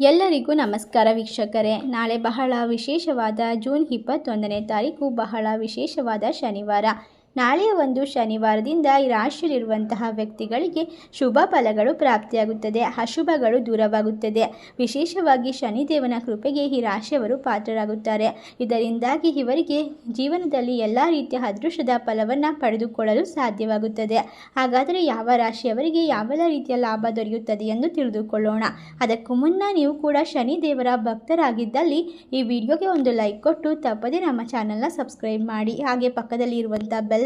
ಎಲ್ಲರಿಗೂ ನಮಸ್ಕಾರ ವೀಕ್ಷಕರೇ. ನಾಳೆ ಬಹಳ ವಿಶೇಷವಾದ ಜೂನ್ ಇಪ್ಪತ್ತೊಂದನೇ ತಾರೀಕು ಬಹಳ ವಿಶೇಷವಾದ ಶನಿವಾರ. ನಾಳೆಯ ಒಂದು ಶನಿವಾರದಿಂದ ಈ ರಾಶಿಯಲ್ಲಿರುವಂತಹ ವ್ಯಕ್ತಿಗಳಿಗೆ ಶುಭ ಫಲಗಳು ಪ್ರಾಪ್ತಿಯಾಗುತ್ತದೆ. ಅಶುಭಗಳು ದೂರವಾಗುತ್ತದೆ. ವಿಶೇಷವಾಗಿ ಶನಿದೇವನ ಕೃಪೆಗೆ ಈ ರಾಶಿಯವರು ಪಾತ್ರರಾಗುತ್ತಾರೆ. ಇದರಿಂದಾಗಿ ಇವರಿಗೆ ಜೀವನದಲ್ಲಿ ಎಲ್ಲ ರೀತಿಯ ಅದೃಷ್ಟದ ಫಲವನ್ನು ಪಡೆದುಕೊಳ್ಳಲು ಸಾಧ್ಯವಾಗುತ್ತದೆ. ಹಾಗಾದರೆ ಯಾವ ರಾಶಿಯವರಿಗೆ ಯಾವೆಲ್ಲ ರೀತಿಯ ಲಾಭ ದೊರೆಯುತ್ತದೆ ಎಂದು ತಿಳಿದುಕೊಳ್ಳೋಣ. ಅದಕ್ಕೂ ಮುನ್ನ ನೀವು ಕೂಡ ಶನಿದೇವರ ಭಕ್ತರಾಗಿದ್ದಲ್ಲಿ ಈ ವಿಡಿಯೋಗೆ ಒಂದು ಲೈಕ್ ಕೊಟ್ಟು ತಪ್ಪದೇ ನಮ್ಮ ಚಾನಲ್ನ ಸಬ್ಸ್ಕ್ರೈಬ್ ಮಾಡಿ. ಹಾಗೆ ಪಕ್ಕದಲ್ಲಿ ಇರುವಂಥ ಬೆಲ್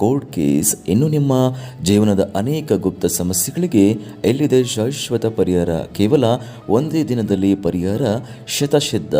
ಕೋರ್ಟ್ ಕೇಸ್ ಇನ್ನು ನಿಮ್ಮ ಜೀವನದ ಅನೇಕ ಗುಪ್ತ ಸಮಸ್ಯೆಗಳಿಗೆ ಎಲ್ಲಿದೆ ಶಾಶ್ವತ ಪರಿಹಾರ? ಕೇವಲ ಒಂದೇ ದಿನದಲ್ಲಿ ಪರಿಹಾರ ಶತಸಿದ್ಧ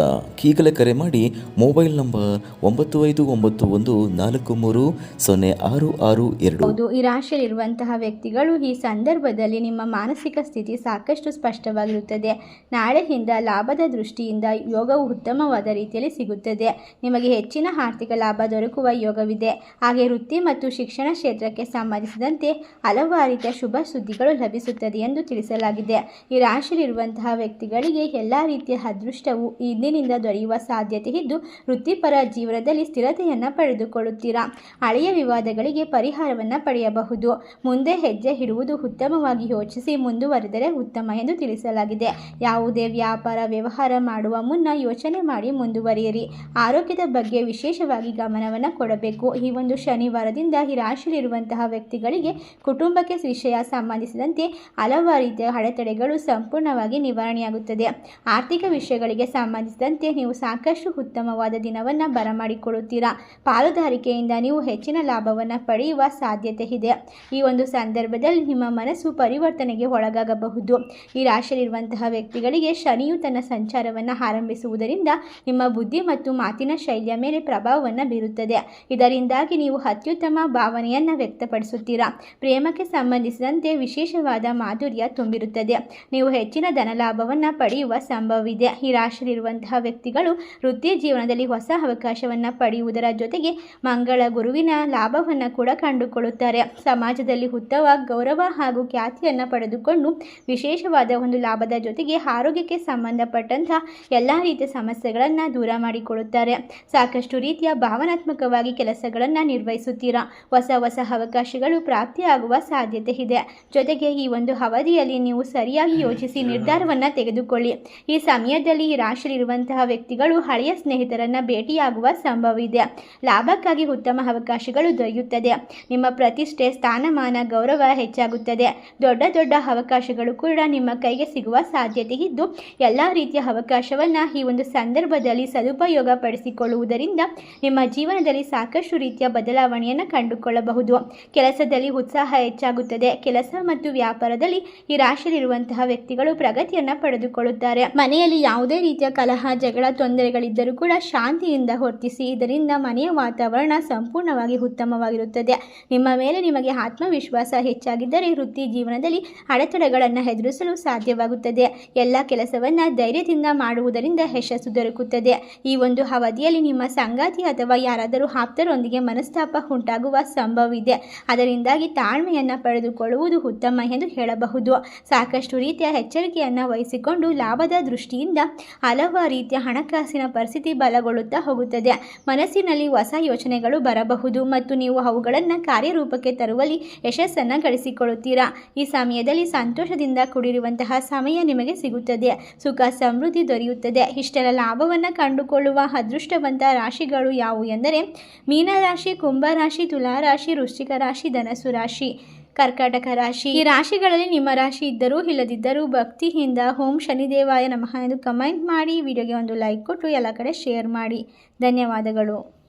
ಈಗಲೇ ಕರೆ ಮಾಡಿ ಮೊಬೈಲ್ ನಂಬರ್ ಒಂಬತ್ತು ಐದು ಒಂಬತ್ತು ಒಂದು ನಾಲ್ಕು ಮೂರು ಸೊನ್ನೆ ಆರು ಆರು ಎರಡು. ಈ ರಾಶಿಯಲ್ಲಿರುವಂತಹ ವ್ಯಕ್ತಿಗಳು ಈ ಸಂದರ್ಭದಲ್ಲಿ ನಿಮ್ಮ ಮಾನಸಿಕ ಸ್ಥಿತಿ ಸಾಕಷ್ಟು ಸ್ಪಷ್ಟವಾಗಿರುತ್ತದೆ. ನಾಳೆಯಿಂದ ಲಾಭದ ದೃಷ್ಟಿಯಿಂದ ಯೋಗವು ಉತ್ತಮವಾದ ರೀತಿಯಲ್ಲಿ ಸಿಗುತ್ತದೆ. ನಿಮಗೆ ಹೆಚ್ಚಿನ ಆರ್ಥಿಕ ಲಾಭ ದೊರಕುವ ಯೋಗವಿದೆ. ಹಾಗೆ ವೃತ್ತಿ ಮತ್ತು ಶಿಕ್ಷಣ ಕ್ಷೇತ್ರಕ್ಕೆ ಸಂಬಂಧಿಸಿದಂತೆ ಹಲವಾರು ರೀತಿಯ ಶುಭ ಸುದ್ದಿಗಳು ಲಭಿಸುತ್ತದೆ ಎಂದು ತಿಳಿಸಲಾಗಿದೆ. ಈ ರಾಶಿಯಲ್ಲಿರುವಂತಹ ವ್ಯಕ್ತಿಗಳಿಗೆ ಎಲ್ಲ ರೀತಿಯ ಅದೃಷ್ಟವು ಇಂದಿನಿಂದ ದೊರೆಯುವ ಸಾಧ್ಯತೆ ಇದ್ದು, ವೃತ್ತಿಪರ ಜೀವನದಲ್ಲಿ ಸ್ಥಿರತೆಯನ್ನು ಪಡೆದುಕೊಳ್ಳುತ್ತೀರಾ? ಹಳೆಯ ವಿವಾದಗಳಿಗೆ ಪರಿಹಾರವನ್ನು ಪಡೆಯಬಹುದು. ಮುಂದೆ ಹೆಜ್ಜೆ ಇಡುವುದು ಉತ್ತಮವಾಗಿ ಯೋಚಿಸಿ ಮುಂದುವರೆದರೆ ಉತ್ತಮ ಎಂದು ತಿಳಿಸಲಾಗಿದೆ. ಯಾವುದೇ ವ್ಯಾಪಾರ, ವ್ಯವಹಾರ ಮಾಡುವ ಮುನ್ನ ಯೋಚನೆ ಮಾಡಿ ಮುಂದುವರಿಯಿರಿ. ಆರೋಗ್ಯದ ಬಗ್ಗೆ ವಿಶೇಷವಾಗಿ ಗಮನವನ್ನು ಕೊಡಬೇಕು. ಈ ಒಂದು ಶನಿವಾರದಿಂದ ಈ ರಾಶಿಯಲ್ಲಿರುವಂತಹ ವ್ಯಕ್ತಿಗಳಿಗೆ ಕುಟುಂಬಕ್ಕೆ ವಿಷಯ ಸಂಬಂಧಿಸಿದಂತೆ ಹಲವಾರು ರೀತಿಯ ಅಡೆತಡೆಗಳು ಸಂಪೂರ್ಣವಾಗಿ ನಿವಾರಣೆಯಾಗುತ್ತದೆ. ಆರ್ಥಿಕ ವಿಷಯಗಳಿಗೆ ಸಂಬಂಧಿಸಿದಂತೆ ನೀವು ಸಾಕಷ್ಟು ಉತ್ತಮವಾದ ದಿನವನ್ನು ಬರಮಾಡಿಕೊಳ್ಳುತ್ತೀರಾ? ಪಾಲುದಾರಿಕೆಯಿಂದ ನೀವು ಹೆಚ್ಚಿನ ಲಾಭವನ್ನು ಪಡೆಯುವ ಸಾಧ್ಯತೆ ಇದೆ. ಈ ಒಂದು ಸಂದರ್ಭದಲ್ಲಿ ನಿಮ್ಮ ಮನಸ್ಸು ಪರಿವರ್ತನೆಗೆ ಒಳಗಾಗಬಹುದು. ಈ ರಾಶಿಯಲ್ಲಿರುವಂತಹ ವ್ಯಕ್ತಿಗಳಿಗೆ ಶನಿಯು ತನ್ನ ಸಂಚಾರವನ್ನು ಆರಂಭಿಸುವುದರಿಂದ ನಿಮ್ಮ ಬುದ್ಧಿ ಮತ್ತು ಮಾತಿನ ಶೈಲಿಯ ಮೇಲೆ ಪ್ರಭಾವವನ್ನು ಬೀರುತ್ತದೆ. ಇದರಿಂದಾಗಿ ನೀವು ಅತ್ಯುತ್ತಮ ಭಾವನೆಯನ್ನು ವ್ಯಕ್ತಪಡಿಸುತ್ತೀರಾ? ಪ್ರೇಮಕ್ಕೆ ಸಂಬಂಧಿಸಿದಂತೆ ವಿಶೇಷವಾದ ಮಾಧುರ್ಯ ತುಂಬಿರುತ್ತದೆ. ನೀವು ಹೆಚ್ಚಿನ ಧನಲಾಭವನ್ನು ಪಡೆಯುವ ಸಂಭವವಿದೆ. ಈ ರಾಶಿಯಲ್ಲಿರುವಂತಹ ವ್ಯಕ್ತಿಗಳು ವೃತ್ತಿ ಜೀವನದಲ್ಲಿ ಹೊಸ ಅವಕಾಶವನ್ನು ಪಡೆಯುವುದರ ಜೊತೆಗೆ ಮಂಗಳ ಗುರುವಿನ ಲಾಭವನ್ನು ಕೂಡ ಕಂಡುಕೊಳ್ಳುತ್ತಾರೆ. ಸಮಾಜದಲ್ಲಿ ಉತ್ತಮ ಗೌರವ ಹಾಗೂ ಖ್ಯಾತಿಯನ್ನು ಪಡೆದುಕೊಂಡು ವಿಶೇಷವಾದ ಒಂದು ಲಾಭದ ಜೊತೆಗೆ ಆರೋಗ್ಯಕ್ಕೆ ಸಂಬಂಧಪಟ್ಟಂತಹ ಎಲ್ಲ ರೀತಿಯ ಸಮಸ್ಯೆಗಳನ್ನು ದೂರ ಮಾಡಿಕೊಳ್ಳುತ್ತಾರೆ. ಸಾಕಷ್ಟು ರೀತಿಯ ಭಾವನಾತ್ಮಕವಾಗಿ ಕೆಲಸಗಳನ್ನು ನಿರ್ವಹಿಸುತ್ತೀರಾ? ಹೊಸ ಹೊಸ ಅವಕಾಶಗಳು ಪ್ರಾಪ್ತಿಯಾಗುವ ಸಾಧ್ಯತೆ ಇದೆ. ಜೊತೆಗೆ ಈ ಒಂದು ಅವಧಿಯಲ್ಲಿ ನೀವು ಸರಿಯಾಗಿ ಯೋಚಿಸಿ ನಿರ್ಧಾರವನ್ನು ತೆಗೆದುಕೊಳ್ಳಿ. ಈ ಸಮಯದಲ್ಲಿ ಈ ರಾಶಿಯಲ್ಲಿರುವಂತಹ ವ್ಯಕ್ತಿಗಳು ಹಳೆಯ ಸ್ನೇಹಿತರನ್ನು ಭೇಟಿಯಾಗುವ ಸಂಭವ ಇದೆ ಲಾಭಕ್ಕಾಗಿ ಉತ್ತಮ ಅವಕಾಶಗಳು ದೊರೆಯುತ್ತದೆ. ನಿಮ್ಮ ಪ್ರತಿಷ್ಠೆ ಸ್ಥಾನಮಾನ ಗೌರವ ಹೆಚ್ಚಾಗುತ್ತದೆ. ದೊಡ್ಡ ದೊಡ್ಡ ಅವಕಾಶಗಳು ಕೂಡ ನಿಮ್ಮ ಕೈಗೆ ಸಿಗುವ ಸಾಧ್ಯತೆ ಇದ್ದು ಎಲ್ಲ ರೀತಿಯ ಅವಕಾಶವನ್ನು ಈ ಒಂದು ಸಂದರ್ಭದಲ್ಲಿ ಸದುಪಯೋಗ ಪಡಿಸಿಕೊಳ್ಳುವುದರಿಂದ ನಿಮ್ಮ ಜೀವನದಲ್ಲಿ ಸಾಕಷ್ಟು ರೀತಿಯ ಬದಲಾವಣೆಯನ್ನು ಕಂಡುಕೊಳ್ಳಬಹುದು. ಕೆಲಸದಲ್ಲಿ ಉತ್ಸಾಹ ಹೆಚ್ಚಾಗುತ್ತದೆ. ಕೆಲಸ ಮತ್ತು ವ್ಯಾಪಾರದಲ್ಲಿ ಈ ರಾಶಿಯಲ್ಲಿರುವಂತಹ ವ್ಯಕ್ತಿಗಳು ಪ್ರಗತಿಯನ್ನು ಪಡೆದುಕೊಳ್ಳುತ್ತಾರೆ. ಮನೆಯಲ್ಲಿ ಯಾವುದೇ ರೀತಿಯ ಕಲಹ, ಜಗಳ, ತೊಂದರೆಗಳಿದ್ದರೂ ಕೂಡ ಶಾಂತಿಯಿಂದ ವರ್ತಿಸಿ ಇದರಿಂದ ಮನೆಯ ವಾತಾವರಣ ಸಂಪೂರ್ಣವಾಗಿ ಉತ್ತಮವಾಗಿರುತ್ತದೆ. ನಿಮ್ಮ ಮೇಲೆ ನಿಮಗೆ ಆತ್ಮವಿಶ್ವಾಸ ಹೆಚ್ಚಾಗಿದ್ದರೆ ವೃತ್ತಿ ಜೀವನದಲ್ಲಿ ಅಡೆತಡೆಗಳನ್ನು ಎದುರಿಸಲು ಸಾಧ್ಯವಾಗುತ್ತದೆ. ಎಲ್ಲ ಕೆಲಸವನ್ನು ಧೈರ್ಯದಿಂದ ಮಾಡುವುದರಿಂದ ಯಶಸ್ಸು ದೊರಕುತ್ತದೆ. ಈ ಒಂದು ಅವಧಿಯಲ್ಲಿ ನಿಮ್ಮ ಸಂಗಾತಿ ಅಥವಾ ಯಾರಾದರೂ ಆಪ್ತರೊಂದಿಗೆ ಮನಸ್ತಾಪ ಉಂಟಾಗುವ ಸಂಭವವಿದೆ. ಅದರಿಂದಾಗಿ ತಾಳ್ಮೆಯನ್ನು ಪಡೆದುಕೊಳ್ಳುವುದು ಉತ್ತಮ ಎಂದು ಹೇಳಬಹುದು. ಸಾಕಷ್ಟು ರೀತಿಯ ಎಚ್ಚರಿಕೆಯನ್ನು ವಹಿಸಿಕೊಂಡು ಲಾಭದ ದೃಷ್ಟಿಯಿಂದ ಹಲವಾರು ರೀತಿಯ ಹಣಕಾಸಿನ ಪರಿಸ್ಥಿತಿ ಬಲಗೊಳ್ಳುತ್ತಾ ಹೋಗುತ್ತದೆ. ಮನಸ್ಸಿನಲ್ಲಿ ಹೊಸ ಯೋಚನೆಗಳು ಬರಬಹುದು ಮತ್ತು ನೀವು ಅವುಗಳನ್ನು ಕಾರ್ಯರೂಪಕ್ಕೆ ತರುವಲ್ಲಿ ಯಶಸ್ಸನ್ನು ಗಳಿಸಿಕೊಳ್ಳುತ್ತೀರಾ? ಈ ಸಮಯದಲ್ಲಿ ಸಂತೋಷದಿಂದ ಕೂಡಿರುವಂತಹ ಸಮಯ ನಿಮಗೆ ಸಿಗುತ್ತದೆ. ಸುಖ, ಸಮೃದ್ಧಿ ದೊರೆಯುತ್ತದೆ. ಇಷ್ಟರ ಲಾಭವನ್ನು ಕಂಡುಕೊಳ್ಳುವ ಅದೃಷ್ಟವಂತ ರಾಶಿಗಳು ಯಾವುವು ಎಂದರೆ ಮೀನರಾಶಿ, ಕುಂಭರಾಶಿ ತುಲಾರಾಶಿ ವೃಶ್ಚಿಕ ರಾಶಿ ಧನಸು ರಾಶಿ, ಕರ್ಕಾಟಕ ರಾಶಿ. ಈ ರಾಶಿಗಳಲ್ಲಿ ನಿಮ್ಮ ರಾಶಿ ಇದ್ದರೂ ಇಲ್ಲದಿದ್ದರೂ ಭಕ್ತಿಯಿಂದ ಓಂ ಶನಿದೇವಾಯ ನಮಃ ಎಂದು ಕಮೆಂಟ್ ಮಾಡಿ. ವಿಡಿಯೋಗೆ ಒಂದು ಲೈಕ್ ಕೊಟ್ಟು ಎಲ್ಲ ಕಡೆ ಶೇರ್ ಮಾಡಿ. ಧನ್ಯವಾದಗಳು.